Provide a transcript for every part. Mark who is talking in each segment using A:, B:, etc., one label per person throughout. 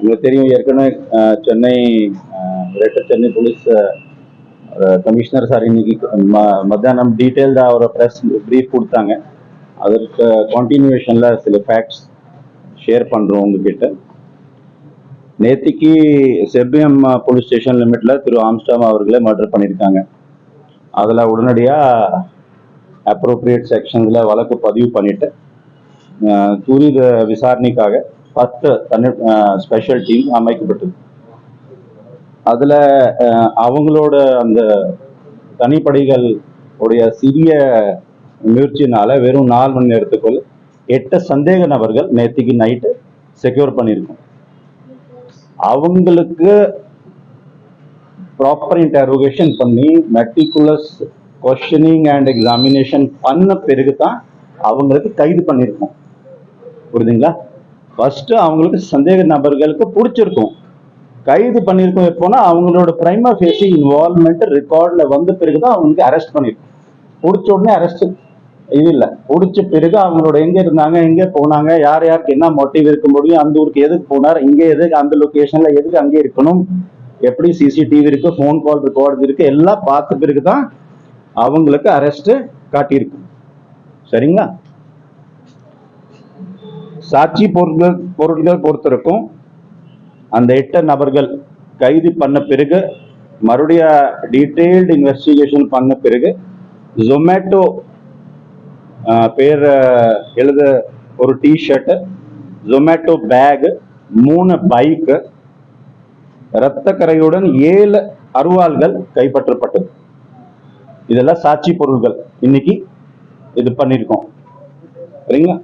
A: உங்களுக்கு தெரியும் ஏற்கனவே Chennai greater Chennai police commissioner sir இன்னைக்கு ம- மத்தியானம் டீட்டெயில்டாக ஒரு ப்ரெஸ் ப்ரீஃப் கொடுத்தாங்க. அதற்கு கண்டினியூஷனில் சில ஃபேக்ட்ஸ் ஷேர் பண்ணுறோம் உங்ககிட்ட. நேத்திக்கு செர்பியம் போலீஸ் ஸ்டேஷன் லிமிட்டில் திரு ஆம்ஸ்டாம் அவர்களே மர்டர் பண்ணியிருக்காங்க. அதில் உடனடியாக அப்ரோப்ரியேட் செக்ஷன்ஸில் வழக்கு பதிவு பண்ணிவிட்டு துரித விசாரணைக்காக பத்து தனி ஸ்பெஷல் டீம் அமைக்கப்பட்டது. அதில் அவங்களோட அந்த தனிப்படைகள் உடைய சிறிய முயற்சினால வெறும் நாலு மணி நேரத்துக்குள் எட்டு சந்தேக நபர்கள் நேற்றுக்கு நைட்டு செக்யூர் பண்ணியிருக்கோம். அவங்களுக்கு ப்ராப்பர் இன்டரோகேஷன் பண்ணி மெட்டிகுலஸ் கொஸ்டினிங் அண்ட் எக்ஸாமினேஷன் பண்ண பிறகு தான் அவங்களுக்கு கைது பண்ணியிருக்கோம். புரியுதுங்களா? ஃபர்ஸ்ட் அவங்களுக்கு சந்தேக நபர்களுக்கு பிடிச்சிருக்கும். கைது பண்ணியிருக்கோம் எப்போனா அவங்களோட பிரைமா ஃபேஸி இன்வால்மெண்ட் ரெக்கார்டில் வந்த பிறகு தான் அவங்களுக்கு அரெஸ்ட் பண்ணியிருக்கோம். பிடிச்ச உடனே அரெஸ்ட் இது இல்லை. பிடிச்ச பிறகு அவங்களோட எங்கே இருந்தாங்க எங்கே போனாங்க யார் யாருக்கு என்ன மோட்டிவ் இருக்க முடியும் அந்த ஊருக்கு எதுக்கு போனார் இங்கே எதுக்கு அந்த லொக்கேஷனில் எதுக்கு அங்கே இருக்கணும் எப்படி சிசிடிவி இருக்கு ஃபோன் கால் ரெக்கார்டு இருக்கு எல்லாம் பார்த்த பிறகு தான் அவங்களுக்கு அரெஸ்ட்டு காட்டியிருக்கு சரிங்களா? சாட்சி பொருட்கள் பொருட்கள் பொறுத்திருக்கும். அந்த எட்டு நபர்கள் கைது பண்ண பிறகு மறுபடியும் டீட்டெயில்டு இன்வெஸ்டிகேஷன் பண்ண பிறகு ஜொமேட்டோ பேர் எழுத ஒரு டிஷர்ட்டு ஜொமேட்டோ பேகு மூணு பைக்கு இரத்தக்கரையுடன் ஏழு அருவாள்கள் கைப்பற்றப்பட்டது இதெல்லாம் சாட்சி பொருள்கள். இன்னைக்கு இது பண்ணியிருக்கோம் சரிங்களா?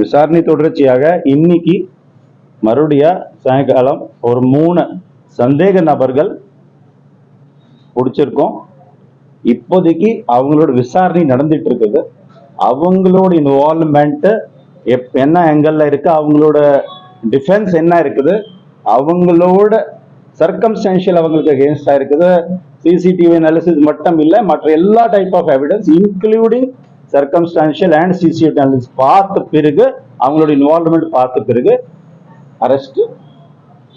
A: விசாரணை தொடர்ச்சியாக இன்னைக்கு மறுபடியா சாயங்காலம் ஒரு மூணு சந்தேக நபர்கள் பிடிச்சிருக்கோம். இப்போதைக்கு அவங்களோட விசாரணை நடந்துட்டு இருக்குது. அவங்களோட இன்வால்மெண்ட்டு எப் என்ன எங்கல்ல இருக்கு அவங்களோட டிஃபென்ஸ் என்ன இருக்குது அவங்களோட சர்க்கம்ஸ்டான்ஷியல் அவங்களுக்கு அகேன்ஸ்டாக இருக்குது. சிசிடிவி அனாலிசிஸ் மட்டும் இல்லை மற்ற எல்லா type of evidence including circumstantial and CCTV analysis பார்த்த பிறகு அவங்களோட இன்வால்மெண்ட் பார்த்த பிறகு அரெஸ்ட்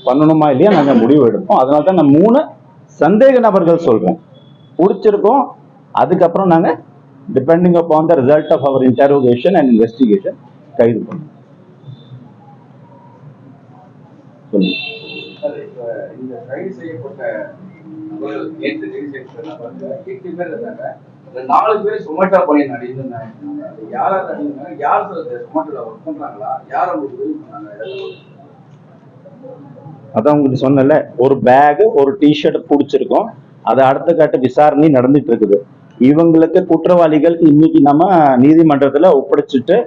A: பண்ணணுமா இல்லையா நாங்கள் முடிவு எடுப்போம். அதனால தான் நான் மூணு சந்தேக நபர்கள் சொல்கிறேன் பிடிச்சிருக்கோம். அதுக்கப்புறம் நாங்கள் depending upon the result of our interrogation and investigation கைது பண்ணுவோம் சொல்லுங்க.
B: இந்த கைது செய்யப்பட்ட கைது செய்யப்பட்ட எட்டு பேர் இருந்தாங்க. நாலு பேர் சொமேட்டோ பணி நடிகை யாரா நடிகை யார் சொமேட்டோல ஒர்க் பண்றாங்களா? யார் அவங்களுக்கு உதவி பண்ணாங்க
A: அதான் உங்களுக்கு சொன்னல ஒரு பேக் ஒரு டிஷர்ட் பிடிச்சிருக்கோம். அது அடுத்த கட்ட விசாரணை நடந்துட்டு இருக்குது. இவங்களுக்கு குற்றவாளிகளுக்கு இன்னைக்கு நம்ம நீதிமன்றத்துல ஒப்படைச்சிட்டு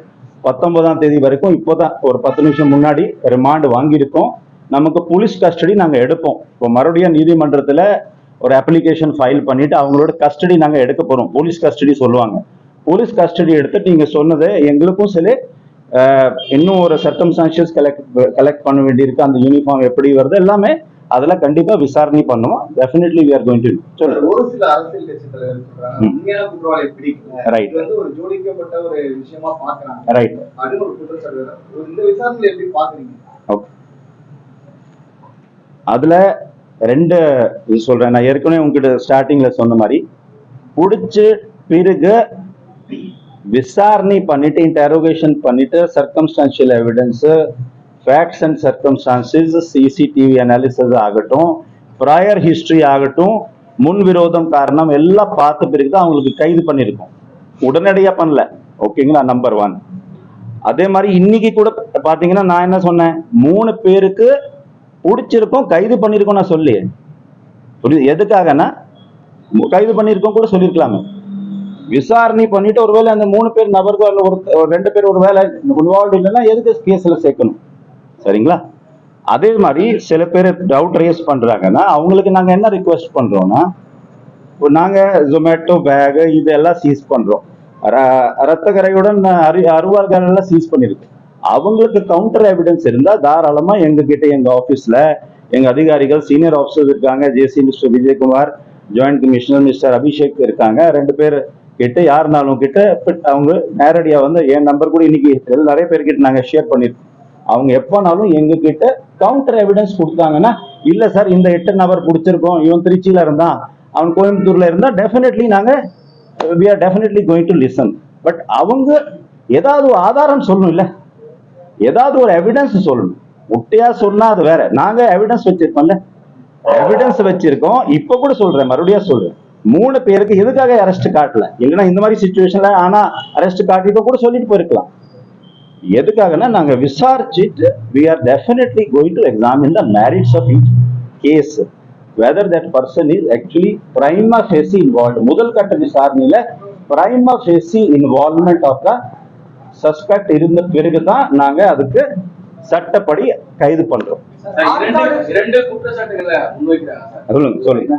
A: பத்தொன்பதாம் தேதி வரைக்கும் இப்போதான் ஒரு பத்து நிமிஷம் முன்னாடி ரிமாண்ட் வாங்கியிருக்கோம். நமக்கு போலீஸ் கஸ்டடி நாங்க எடுப்போம். இப்போ மறுபடியும் நீதிமன்றத்துல ஒரு அப்ளிகேஷன் ஃபைல் பண்ணிட்டு அவங்களோட கஸ்டடி நாங்க எடுக்க போறோம். போலீஸ் கஸ்டடி சொல்லுவாங்க. போலீஸ் கஸ்டடி எடுத்துட்டு நீங்க சொன்னது எங்களுக்கும் சில இன்னும் ஒரு சர்க்கம்ஸ்டான்ஷியஸ் கலெக்ட் கலெக்ட் பண்ண வேண்டியிருக்கு. அந்த யூனிஃபார்ம் எப்படி வருது எல்லாமே அதெல்லாம் கண்டிப்பா விசாரணை பண்ணுவோம். Definitely we are going to
C: ஒரு சில அரசியல் கட்சி சொல்றாங்க. உண்மையான குற்றவாளி வந்து ஒரு ஜோடிக்கப்பட்ட ஒரு விஷயமா பாக்குறாங்க
A: ரைட்
C: அப்படின்னு ஒரு குற்றச்சாட்டு. இந்த விசாரணையில எப்படி பாக்குறீங்க
A: ஓகே அதுல ரெண்டு இது சொல்றேன். நான் ஏற்கனவே உங்ககிட்ட ஸ்டார்டிங்ல சொன்ன மாதிரி பிடிச்சு பிறகு விசாரணை பண்ணிட்டு இன்டரோகேஷன் பண்ணிட்டு circumstantial evidence facts and circumstances CCTV analysis ஆகட்டும் ப்ராயர் ஹிஸ்டரி ஆகட்டும் முன் விரோதம் காரணம் எல்லாம் பார்த்த பிறகு தான் அவங்களுக்கு கைது பண்ணியிருக்கோம். உடனடியாக பண்ணல. ஓகேங்களா நம்பர் ஒன் அதே மாதிரி இன்னைக்கு கூட பார்த்தீங்கன்னா நான் என்ன சொன்னேன்? மூணு பேருக்கு பிடிச்சிருக்கோம் கைது பண்ணியிருக்கோம் நான் சொல்லி புரியுது? எதுக்காகனா கைது பண்ணியிருக்கோம் கூட சொல்லியிருக்கலாமே. விசாரணை பண்ணிட்டு ஒருவேளை அந்த மூணு பேர் நபர்கள் ஒரு ஒரு ரெண்டு பேர் ஒரு வேலை இன்வால்வ் இல்லைன்னா எதுக்கு கேஸ்ல சேர்க்கணும்? சரிங்களா? அதே மாதிரி சில பேர் டவுட் ரேஸ் பண்றாங்கன்னா அவங்களுக்கு நாங்க என்ன ரிக்வெஸ்ட் பண்றோம்னா இப்போ நாங்க ஜொமேட்டோ பேக் இதெல்லாம் சீஸ் பண்றோம். ர- ரத்த கரையுடன் அரு எல்லாம் சீஸ் பண்ணியிருக்கோம் அவங்களுக்கு கவுண்டர் எவிடன்ஸ் இருந்தா தாராளமா எங்க கிட்ட எங்க ஆபீஸ்ல எங்க அதிகாரிகள் சீனியர் ஆஃபீஸர்ஸ் இருக்காங்க JC mister Vijayakumar joint commissioner mister Abhishek இருக்காங்க. ரெண்டு பேர் கிட்ட யாருனாலும் கிட்ட அவங்க நேரடியா வந்து என் நம்பர் கூட இன்னைக்கு நிறைய பேர்கிட்ட நாங்க ஷேர் பண்ணிருக்கோம். அவங்க எப்போனாலும் எங்க கிட்ட கவுண்டர் எவிடன்ஸ் கொடுத்தாங்கன்னா இல்ல சார் இந்த எட்டு நபர் பிடிச்சிருக்கோம். இவன் திருச்சியில இருந்தான். அவன் கோயம்புத்தூர்ல இருந்தா டெஃபினெட்லி நாங்க we are definitely going to listen but அவங்க ஏதாவது ஆதாரம் சொல்லணும் இல்லை ஏதாவது ஒரு எவிடன்ஸ் சொல்லணும். முட்டையா சொன்னா அது வேற. நாங்க எவிடன்ஸ் வச்சிருக்கோம்ல. எவிடன்ஸ் வச்சிருக்கோம். இப்ப கூட சொல்றேன். மறுபடியும் சொல்றேன். மூணு பேருக்கு எதுக்காக அரெஸ்ட் காட்டல? இல்லைன்னா இந்த மாதிரி சுச்சுவேஷன்ல ஆனா அரெஸ்ட் காட்டிட்டு கூட சொல்லிட்டு போயிருக்கலாம். எதுக்காகனா நாங்க விசாரிச்சுட்டு we are definitely going to examine the merits of each case whether that person is actually prima facie involve முதல் கட்ட விசாரணையில prima facie involvement of the suspect இருந்த பிறகுதான் நாங்க அதுக்கு சட்டப்படி கைது பண்றோம். சொல்லுங்க சொல்லுங்க.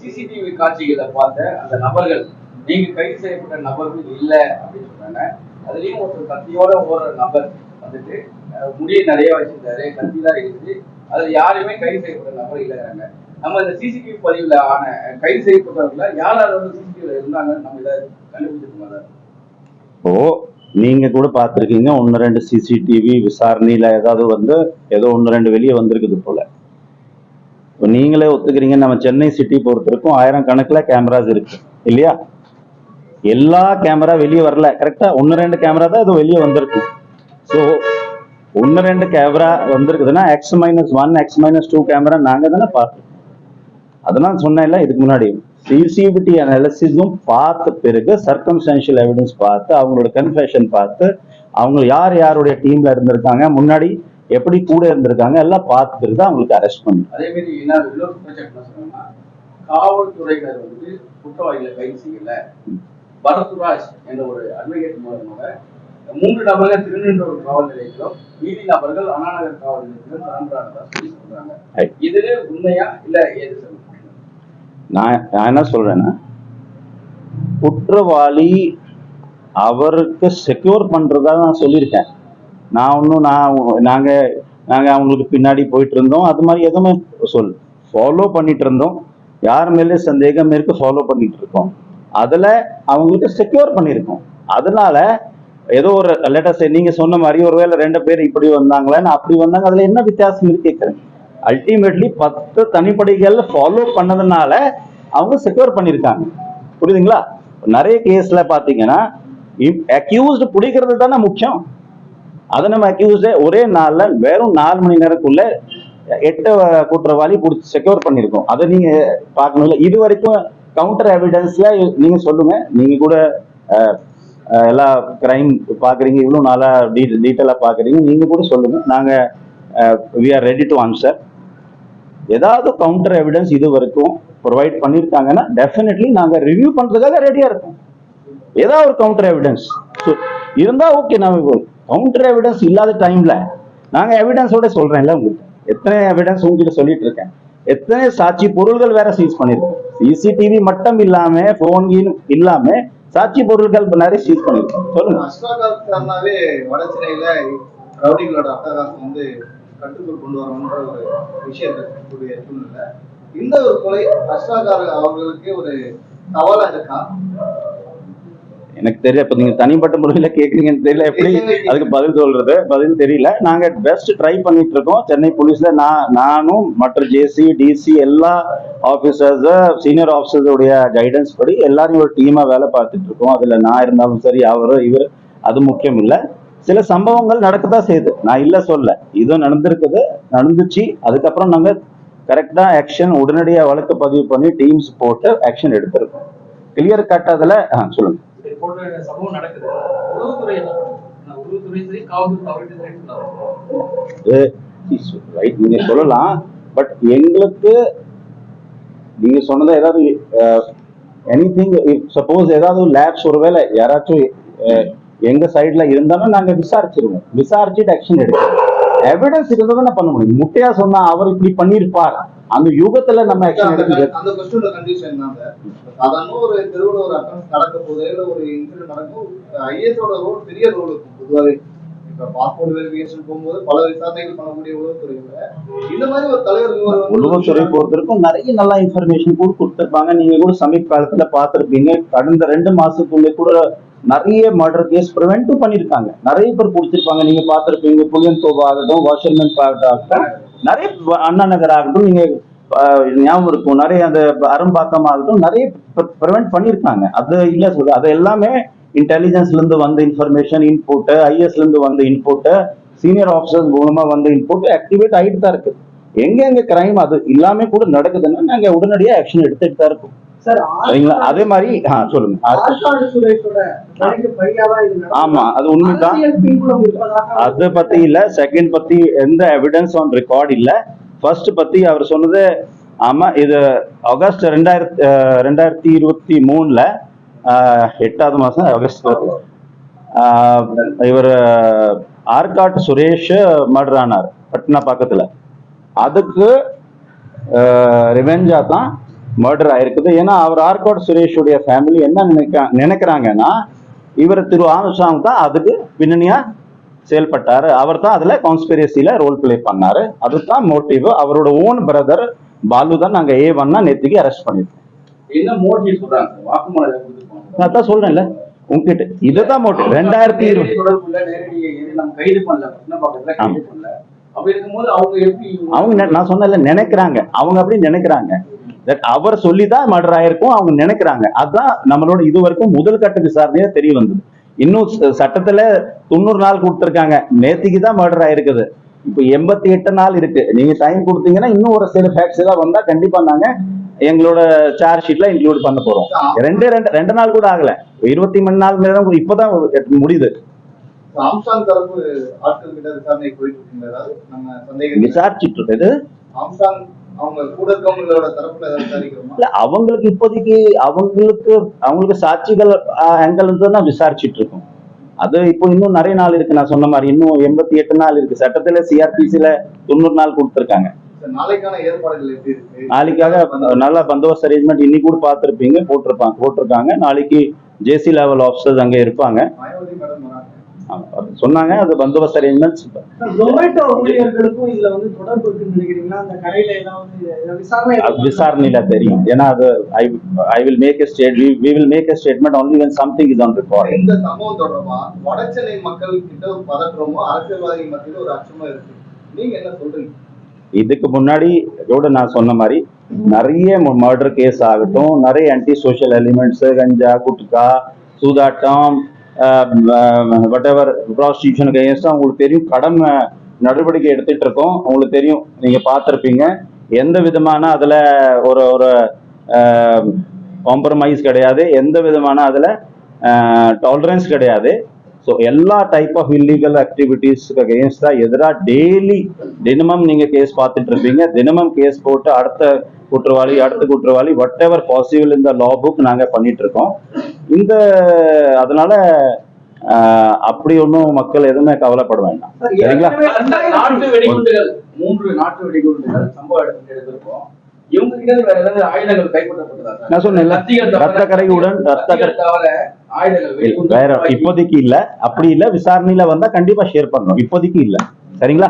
B: சிசிடிவி காட்சிகளை பார்த்த அந்த நபர்கள் நீங்க கைது செய்யப்பட்ட நபர்கள் இல்ல அப்படின்னு சொன்னாங்க. அதுலயும் ஒருத்தர் கத்தியோட ஓடுற நபர் வந்துட்டு முடிய நிறைய வச்சிருந்தாரு கத்தி தான் இருக்குது. அதுல யாருமே கைது செய்யப்பட்ட நபர் இல்லைங்கிறாங்க. நம்ம இந்த சிசிடிவி பதிவுல ஆன கைது செய்யப்பட்டவர்கள யார் யார் வந்து சிசிடிவில இருந்தாங்கன்னு நம்ம இதை கண்டுபிடிச்சிருக்கோம் சார்?
A: நீங்கள் நீங்க கூட பார்த்துருக்கீங்க. ஒன்று ரெண்டு சிசிடிவி விசாரணையில் ஏதாவது வந்து ஏதோ ஒன்று ரெண்டு வெளியே வந்திருக்குது போல. இப்போ நீங்களே ஒத்துக்கிறீங்க. நம்ம சென்னை சிட்டி பொறுத்திருக்கும் ஆயிரம் கணக்கில் கேமராஸ் இருக்கு. இல்லையா? எல்லா கேமரா வெளியே வரல. கரெக்டாக ஒன்று ரெண்டு கேமரா தான் இது வெளியே வந்திருக்கு. ஸோ ஒன்று ரெண்டு camera வந்திருக்குதுன்னா x minus one x minus two camera நாங்கள் தானே பார்த்தோம் அதெல்லாம் சொன்னேன்ல இதுக்கு முன்னாடி. சிசிபிடி அனாலிசிஸும் பார்த்த பிறகு சர்க்கம்ஸ்டான்ஷியல் எவிடன்ஸ் பார்த்து அவங்களோட கன்ஃபெஷன் பார்த்து அவங்க யார் யாருடைய டீம்ல இருந்திருக்காங்க முன்னாடி எப்படி கூட இருந்திருக்காங்க எல்லாம் பார்த்த பிறகு தான் அவங்களுக்கு அரெஸ்ட் பண்ணி.
B: அதே மாதிரி காவல்துறையினர் வந்து குற்றவாளிகளை கைது செய்யல. பரத்ராஜ் என்ற ஒரு அட்வொகேட் மூலமாக மூன்று நபர்கள் திருநெல்வேலி காவல் நிலையத்திலும் மீதி நபர்கள் அண்ணாநகர் காவல் நிலையத்திலும் சொல்றாங்க. இதுல உண்மையா இல்ல ஏது
A: நான் நான் என்ன சொல்றேன்னா குற்றவாளி அவருக்கு செக்யூர் பண்றதா நான் சொல்லியிருக்கேன். நான் ஒன்றும் நான் நாங்க நாங்க அவங்களுக்கு பின்னாடி போயிட்டு இருந்தோம் அது மாதிரி எதுவுமே சொல் ஃபாலோ பண்ணிட்டு இருந்தோம் யார் மேலே சந்தேகம் இருக்கு ஃபாலோ பண்ணிட்டு இருக்கோம் அதுல அவங்களுக்கு செக்யூர் பண்ணியிருக்கோம். அதனால ஏதோ ஒரு லெட்டர்ஸ் நீங்க சொன்ன மாதிரி ஒருவேளை ரெண்டு பேர் இப்படி வந்தாங்களேன்னு அப்படி வந்தாங்க அதுல என்ன வித்தியாசம் இருக்கு கேட்குறேன் அல்டிமேட்லி பத்து தனிப்படைகள் ஃபாலோ பண்ணதுனால அவங்க செக்யூர் பண்ணியிருக்காங்க புரியுதுங்களா? நிறைய கேஸில் பார்த்தீங்கன்னா அக்யூஸ்டு பிடிக்கிறது தானே முக்கியம். அதை நம்ம அக்யூஸ்டே ஒரே நாளில் வெறும் நாலு மணி நேரத்துக்குள்ள எட்டு குற்றவாளி பிடிச்சி செக்யூர் பண்ணியிருக்கோம் அதை நீங்கள் பார்க்கணும்ல. இது வரைக்கும் கவுண்டர் எவிடன்ஸ்ல நீங்கள் சொல்லுங்கள் நீங்கள் கூட எல்லா கிரைம் பார்க்குறீங்க இவ்வளோ நாளாக டீ டீட்டெயிலாக பார்க்குறீங்க நீங்கள் கூட சொல்லுங்கள் நாங்கள் we are ready to answer ஏதாவது கவுண்டர் எவிடன்ஸ் இது வரைக்கும் ப்ரொவைட் பண்ணியிருக்காங்கன்னா டெஃபினெட்லி நாங்கள் ரிவ்யூ பண்றதுக்காக ரெடியாக இருக்கோம். ஏதாவது ஒரு கவுண்டர் எவிடன்ஸ் இருந்தா ஓகே நம்ம கவுண்டர் எவிடன்ஸ் இல்லாத டைம்ல நாங்க எவிடன்ஸோட சொல்றேன்ல உங்களுக்கு எத்தனை எவிடன்ஸ் உங்ககிட்ட சொல்லிட்டு இருக்கேன். எத்தனை சாட்சி பொருள்கள் வேற சீஸ் பண்ணியிருக்கோம் சிசிடிவி மட்டும் இல்லாம போன் இல்லாம சாட்சி பொருட்கள் நிறைய சீஸ் பண்ணிருக்கோம். சொல்லுங்க.
C: வட சென்னையில ரவுடிகளோட அட்டகாசம் வந்து கட்டுக்குள் கொண்டு வரணுன்ற ஒரு இருக்கக்கூடிய சூழ்நிலை. இந்த ஒரு கொலை அஸ்வாகார அவர்களுக்கு ஒரு சவாலா இருக்கா?
A: எனக்கு தெரியல. இப்ப நீங்க தனிப்பட்ட முறையில கேக்குறீங்கன்னு தெரியல எப்படி அதுக்கு பதில் சொல்றது? பதில் தெரியல. நாங்க பெஸ்ட் ட்ரை பண்ணிட்டு இருக்கோம். சென்னை போலீஸ்ல நான் நானும் மற்ற ஜேசி டிசி எல்லா ஆபீசர்ஸ் சீனியர் ஆபீசர்ஸோடைய கைடன்ஸ் படி எல்லாரும் ஒரு டீமா வேலை பார்த்துட்டு இருக்கோம். அதுல நான் இருந்தாலும் சரி அவரு இவர் அது முக்கியம் இல்ல. சில சம்பவங்கள் நடக்கதான் செய்யுது. நான் இல்ல சொல்ல. இதுவும் நடந்திருக்குது நடந்துச்சு. அதுக்கப்புறம் நாங்க கரெக்டா ஆக்ஷன் உடனடியா வழக்கு பதிவு பண்ணி டீம்ஸ் போட்டு ஆக்ஷன் எடுத்திருக்கோம். கிளியர் கட் அதுல ஆ, சொல்லுங்க.
D: இது
A: நீங்க சொல்லலாம். பட் எங்களுக்கு நீங்க சொன்னது ஏதாவது எனி திங் சப்போஸ் ஏதாவது லேப்ஸ் ஒருவேளை யாராச்சும் எங்க சைடுல இருந்தாலும் நாங்க விசாரிச்சிருவோம். விசாரிச்சுட்டு ஆக்ஷன் எடுக்கிறோம். எவிடன்ஸ் இருந்தா தானே பண்ண முடியும். முட்டையா சொன்னா அவர் இப்படி பண்ணிருப்பார் அந்த யுகத்துல நம்ம ஆக்ஷன்
C: அந்த
A: எடுக்க
C: அந்த கொஸ்டினோட கண்டிஷன் சாதாரண ஒரு தெருவில் ஒரு அக்கௌண்ட் நடக்க போதே இல்ல ஒரு இன்சிடென்ட் நடக்கும். ஐஎஸ் ஓட ரோல் பெரிய இருக்கும் பொதுவாகவே இப்ப பாஸ்போர்ட் வெரிஃபிகேஷன் போகும்போது பல விசாரணைகள் பண்ணக்கூடிய உளவுத்துறையில இந்த மாதிரி ஒரு வந்து
A: உளவுத்துறை பொறுத்தவரைக்கும் நிறைய நல்ல இன்ஃபர்மேஷன் கூட கொடுத்துருப்பாங்க. நீங்க கூட சமீப காலத்துல பார்த்திருப்பீங்க. கடந்த ரெண்டு மாசத்துக்குள்ள கூட நிறைய மர்டர் கேஸ் ப்ரிவெண்ட்டும் பண்ணிருக்காங்க. நிறைய பேர் பிடிச்சிருப்பாங்க நீங்க பார்த்துருப்பீங்க. புளியன் தோபா ஆகட்டும் வாஷர்மேன் பார்ட் ஆகட்டும். நிறைய அண்ணா நகர் ஆகட்டும் நீங்க ஞாபகம் இருக்கும். நிறைய அந்த அரும்பாக்கம் ஆகட்டும் நிறைய ப்ரிவெண்ட் பண்ணிருக்காங்க. அது இல்ல சொல்லு அது எல்லாமே இன்டெலிஜென்ஸ்ல இருந்து வந்த இன்ஃபர்மேஷன் இன்புட் ஐஎஸ்ல இருந்து வந்த இன்புட் சீனியர் ஆஃபீஸர்ஸ் மூலமா வந்த இன்புட் ஆக்டிவேட் ஆயிட்டு தான் இருக்கு. எங்க எங்க கிரைம் அது எல்லாமே கூட நடக்குதுன்னா நாங்க உடனடியா ஆக்ஷன் எடுத்துட்டு தான் இருக்கோம். சரிங்களா? அதே மாதிரி ஆ, சொல்லுங்க. ஆமா அது உண்மைதான் அது பத்தி இல்ல செகண்ட் பத்தி எந்த எவிடன்ஸ் ஆன் ரெக்கார்ட் இல்ல. ஃபர்ஸ்ட் பத்தி அவர் சொன்னது ஆமா இது ஆகஸ்ட் ரெண்டாயிரத்தி ரெண்டாயிரத்தி இருபத்தி மூணுல எட்டாவது மாசம் ஆகஸ்ட் இவர் ஆர்காட் சுரேஷ் மர்டர் ஆனார் பட்னா பக்கத்துல. அதுக்கு ரிவெஞ்சா தான் மர்டர் ஆயிருக்குது. ஏன்னா அவர் ஆர்காட் சுரேஷுடைய ஃபேமிலி என்ன நினைக்க நினைக்கிறாங்கன்னா இவர் திரு ஆனுஷாங் தான் அதுக்கு பின்னணியா செயல்பட்டாரு. அவர் தான் அதுல கான்ஸ்பிரசியில ரோல் ப்ளே பண்ணாரு. அதுதான் மோட்டிவ் அவரோட ஓன் பிரதர் பாலு தான் நாங்க ஏ ஒன்னா நேத்துக்கு அரெஸ்ட் பண்ணிருக்கோம்.
B: என்ன மோட்டிவ் சொல்றாங்க?
A: நான் தான் சொல்றேன்ல. உங்ககிட்ட இதுதான் மோட்டிவ் ரெண்டாயிரத்தி இருபது.
B: அவங்க
A: நான் சொன்னல நினைக்கிறாங்க. அவங்க அப்படி நினைக்கிறாங்க. That அவர் சொல்லிதான் மர்டர் ஆயிருக்கும் அவங்க நினைக்கிறாங்க. அதான் நம்மளோட இது வரைக்கும் முதல் கட்ட விசாரணையா தெரிய வந்தது. இன்னும் சட்டத்துல தொண்ணூறு நாள் கொடுத்துருக்காங்க. நேத்திக்கு தான் மர்டர் ஆயிருக்குது. இப்போ எண்பத்தி எட்டு நாள் இருக்கு. நீங்க டைம் கொடுத்தீங்கன்னா இன்னும் ஒரு சில ஃபேக்ட்ஸ் ஏதாவது வந்தா கண்டிப்பா நாங்க எங்களோட சார்ஜ் ஷீட்ல இன்க்ளூட் பண்ண போறோம். ரெண்டு ரெண்டு ரெண்டு நாள் கூட ஆகல. இருபத்தி மணி நாள் தான் இப்பதான் முடியுது. விசாரிச்சுட்டு இருக்குது அவங்களுக்கு இப்போதைக்கு அவங்களுக்கு அவங்களுக்கு சாட்சிகள் ஆங்கிள் இருந்து தான் விசாரிச்சுட்டு இருக்கோம். அது இப்போ இன்னும் நிறைய நாள் இருக்கு. நான் சொன்ன மாதிரி இன்னும் எண்பத்தி எட்டு நாள் இருக்கு. சட்டத்துல சிஆர்பிசில தொண்ணூறு நாள் கொடுத்துருக்காங்க. நாளைக்காக நல்ல பந்தோபஸ்த் அரேஞ்ச்மெண்ட் இன்னைக்கு கூட பார்த்துருப்பீங்க போட்டிருப்பாங்க போட்டிருக்காங்க. நாளைக்கு ஜேசி லெவல் ஆஃபீஸர்ஸ் அங்க இருப்பாங்க. சொன்னாங்க அது பந்தோபஸ்த் அரேஞ்ச்மெண்ட்ஸ்
E: ஜொமேட்டோ ஊழியர்களுக்கும் இதுல வந்து தொடர்பு இருக்குன்னு நினைக்கிறீங்களா? அந்த கடையில ஏதாவது இது விசாரணை
A: விசாரணையில தெரியும். ஏன்னா அது I I will make a state we will make a statement only when something is on record
C: இந்த சம்பவம் தொடர்பா? வடசென்னை மக்கள் கிட்ட ஒரு பதற்றமோ அரசியல்வாதிகள் மத்தியில ஒரு அச்சமோ இருக்கு. நீங்க என்ன சொல்றீங்க?
A: இதுக்கு முன்னாடி இதோட நான் சொன்ன மாதிரி நிறைய மர்டர் கேஸ் ஆகட்டும் நிறைய anti social elements ganja gutka சூதாட்டம் வட் எவர் ப்ராஸ்டியூஷனுக்கு அகேன்ஸ்டாக உங்களுக்கு தெரியும். கடன் நடவடிக்கை எடுத்துட்டு இருக்கோம். உங்களுக்கு தெரியும். நீங்கள் பார்த்துருப்பீங்க. எந்த விதமான அதில் ஒரு ஒரு காம்ப்ரமைஸ் கிடையாது. எந்த விதமான அதில் டாலரன்ஸ் கிடையாது. ஸோ எல்லா டைப் ஆஃப் இல்லீகல் ஆக்டிவிட்டீஸ்க்கு அகேன்ஸ்டாக எதிராக டெய்லி தினமும் நீங்க கேஸ் பார்த்துட்டு இருப்பீங்க. தினமும் கேஸ் போட்டு அடுத்த குற்றவாளி அடுத்த குற்றவாளி வட் எவர் பாசிபிள் இந்த லா புக் நாங்க பண்ணிட்டு இருக்கோம். இந்த அதனால அப்படி ஒன்றும் மக்கள் எதுவுமே கவலைப்பட வேண்டாம்.
E: சார்,
A: சரிங்களா?
B: நாட்டு வெடிகுண்டுகள் மூன்று நாட்டு வெடிகுண்டுகள் சம்பவ இடத்துக்கு எடுத்திருக்கோம். இவங்க கிட்ட இருந்து வேற ஏதாவது ஆயுதங்கள் கைப்பற்றப்பட்டதா சார்?
A: நான்
B: தவிர-
A: ரத்த கரையுடன் ரத்த
B: ஆயுதங்கள்
A: வேற இப்போதைக்கு இல்ல அப்படி இல்ல விசாரணையில வந்தா கண்டிப்பா ஷேர் பண்றோம். இப்போதைக்கு இல்ல. சரிங்களா?